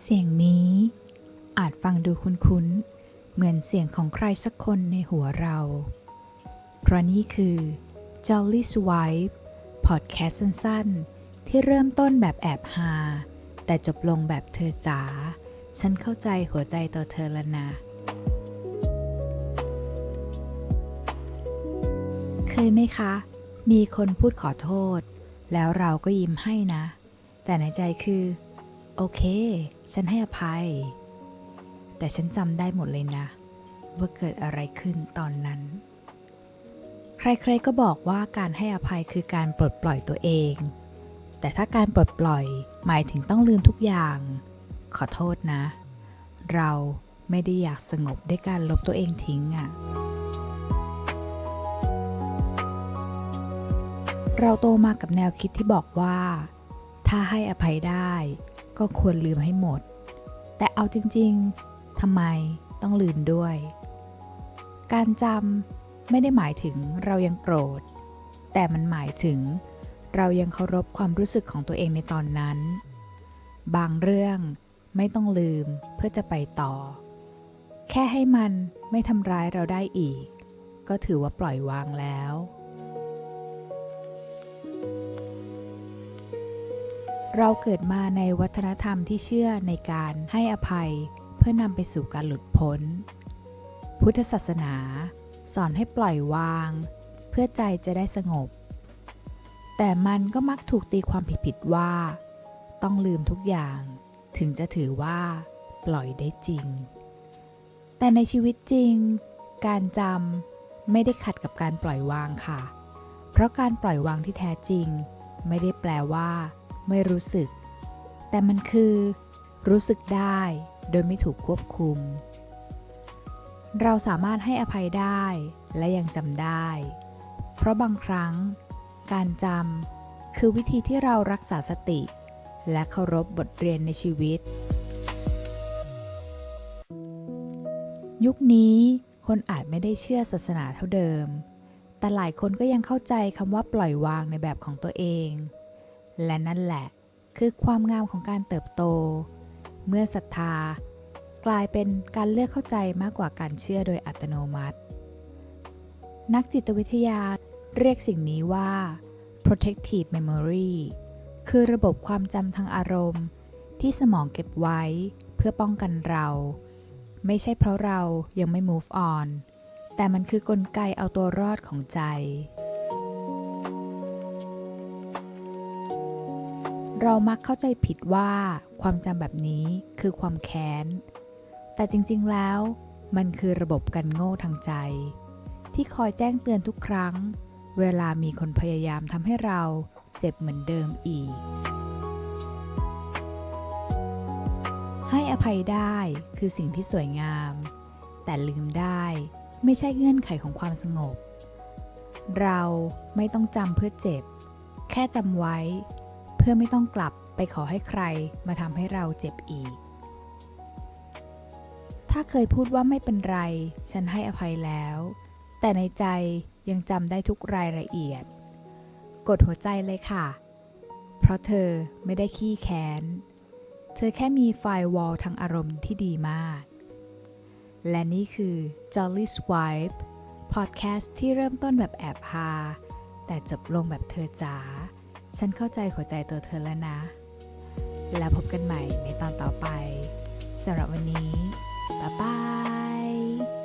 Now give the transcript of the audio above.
เสียงนี้อาจฟังดูคุ้นๆ เหมือนเสียงของใครสักคนในหัวเรา เพราะนี่คือ Jolly Swipe พอดแคสต์สั้นๆ ที่เริ่มต้นแบบแอบฮาแต่จบลงแบบเธอจ๋า ฉันเข้าใจหัวใจตัวเธอแล้วนะ เคยไหมคะ มีคนพูดขอโทษ แล้วเราก็ยิ้มให้นะ แต่ในใจคือ โอเค ฉันให้อภัย แต่ฉันจำได้หมดเลยนะ ว่าเกิดอะไรขึ้นตอนนั้น ใครๆก็บอกว่าการให้อภัยคือการปลดปล่อยตัวเอง แต่ถ้าการปลดปล่อยหมายถึงต้องลืมทุกอย่าง ขอโทษนะ เราไม่ได้อยากสงบด้วยการลบตัวเองทิ้งอะ่ะเราโตมากับแนวคิดที่บอกว่า ถ้าให้อภัยได้ ก็ควรลืมให้หมด แต่เอาจริงๆทำไมต้องลืมด้วย การจำไม่ได้หมายถึงเรายังโกรธ แต่มันหมายถึงเรายังเคารพความรู้สึกของตัวเองในตอนนั้น บางเรื่องไม่ต้องลืมเพื่อจะไปต่อ แค่ให้มันไม่ทำร้ายเราได้อีก ก็ถือว่าปล่อยวางแล้ว เราเกิดมาในวัฒนธรรมที่เชื่อในการให้อภัย เพื่อนำไปสู่การหลุดพ้น พุทธศาสนา สอนให้ปล่อยวาง เพื่อใจจะได้สงบ แต่มันก็มักถูกตีความผิดๆว่า ต้องลืมทุกอย่าง ถึงจะถือว่า ปล่อยได้จริง แต่ในชีวิตจริง การจำไม่ได้ขัดกับการปล่อยวางค่ะ เพราะการปล่อยวางที่แท้จริง ไม่ได้แปลว่า ไม่รู้สึก แต่มันคือ รู้สึกได้โดยไม่ถูกควบคุม เราสามารถให้อภัยได้และยังจำได้ เพราะบางครั้ง การจำคือวิธีที่เรารักษาสติ และเคารพบทเรียนในชีวิต ยุคนี้คนอาจไม่ได้เชื่อศาสนาเท่าเดิม แต่หลายคนก็ยังเข้าใจคำว่าปล่อยวางในแบบของตัวเอง และนั่นแหละคือความงามของการเติบโต เมื่อศรัทธากลายเป็นการเลือกเข้าใจมากกว่าการเชื่อโดยอัตโนมัติ นักจิตวิทยาเรียกสิ่งนี้ว่า protective memory คือระบบความจำทางอารมณ์ ที่สมองเก็บไว้เพื่อป้องกันเรา ไม่ใช่เพราะเรายังไม่ move on แต่มันคือกลไกเอาตัวรอดของใจ เรามักเข้าใจผิดว่าความจำแบบนี้คือความแค้น แต่จริงๆแล้ว มันคือระบบกันโง่ทางใจ ที่คอยแจ้งเตือนทุกครั้ง เวลามีคนพยายามทำให้เราเจ็บเหมือนเดิมอีก ให้อภัยได้คือสิ่งที่สวยงาม แต่ลืมได้ไม่ใช่เงื่อนไขของความสงบ เราไม่ต้องจำเพื่อเจ็บ แค่จำไว้ เพื่อไม่ต้องกลับไปขอให้ใครมาทำให้เราเจ็บอีก ถ้าเคยพูดว่าไม่เป็นไร ฉันให้อภัยแล้ว แต่ในใจยังจำได้ทุกรายละเอียด กดหัวใจเลยค่ะ เพราะเธอไม่ได้ขี้แค้น เธอแค่มีไฟวอลทางอารมณ์ที่ดีมาก และนี่คือ Jolly Swipe พอดแคสต์ที่เริ่มต้นแบบแอบฮาแต่จบลงแบบเธอจ๋า ฉันเข้าใจหัวใจตัวเธอแล้วนะ แล้วพบกันใหม่ในตอนต่อไปสำหรับวันนี้บ๊ายบาย